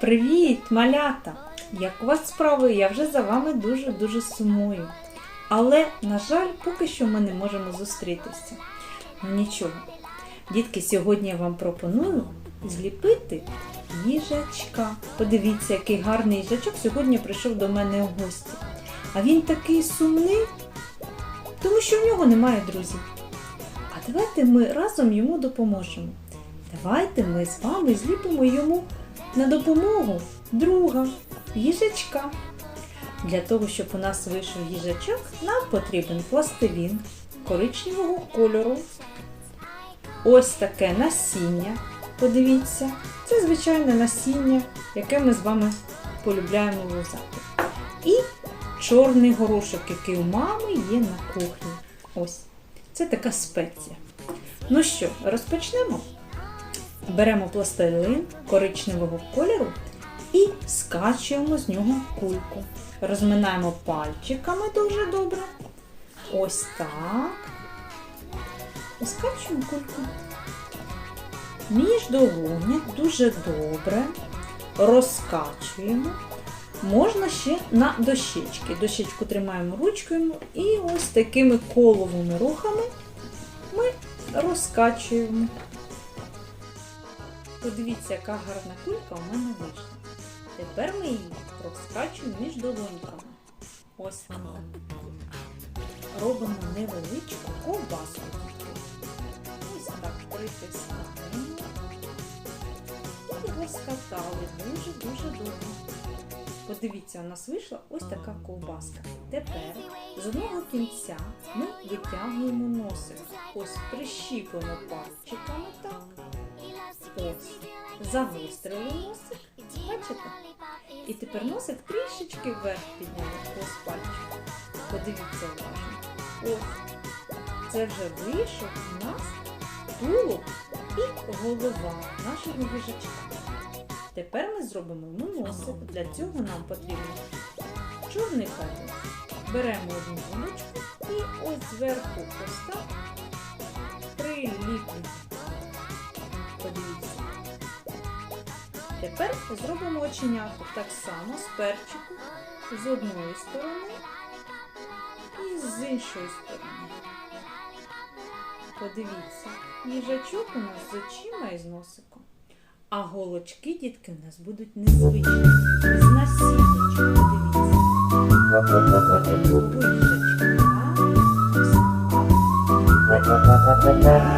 Привіт, малята! Як у вас справи? Я вже за вами дуже-дуже сумую. Але, на жаль, поки що ми не можемо зустрітися. Ну нічого. Дітки, сьогодні я вам пропоную зліпити їжачка. Подивіться, який гарний їжачок сьогодні прийшов до мене у гості. А він такий сумний, тому що в нього немає друзів. А давайте ми разом йому допоможемо. Давайте ми з вами зліпимо йому на допомогу друга, їжачка. Для того, щоб у нас вийшов їжачок, нам потрібен пластилін коричневого кольору. Ось таке насіння. Подивіться, це звичайне насіння, яке ми з вами полюбляємо вязати. І чорний горошок, який у мами є на кухні. Ось. Це така спеція. Ну що, розпочнемо? Беремо пластилин коричневого кольору і скачуємо з нього кульку. Розминаємо пальчиками дуже добре. Ось так. Скачуємо кульку. Між долоня дуже добре розкачуємо. Можна ще на дощечки. Дощечку тримаємо ручкою і ось такими коловими рухами ми розкачуємо. Подивіться, яка гарна кулька у мене вийшла. Тепер ми її розкачуємо між долоньками. Ось так. Робимо невеличку ковбаску. Ось так притискаємо. І розкатали дуже-дуже добре. Подивіться, у нас вийшла ось така ковбаска. Тепер з одного кінця ми витягуємо носик. Ось прищіпуємо пальчиками так. Ось. Загострили носик. Бачите? І тепер носик трішечки вверх підняли. Ось пальчик. Подивіться уважно. Ось. Це вже вийшов у нас тулуб і голова нашого їжачка. Тепер ми зробимо йому носик. Для цього нам потрібен чорний папір. Беремо одну гілочку і ось зверху ось так Тепер зробимо оченятку так само з перчику з одної сторони і з іншої сторони. Подивіться, їжачок у нас з очима і з носиком. А голочки, дітки, у нас будуть незвичні, з насіннячок. Подивіться.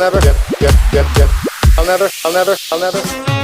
Never get, get, get, get. I'll never, I'll never, I'll never.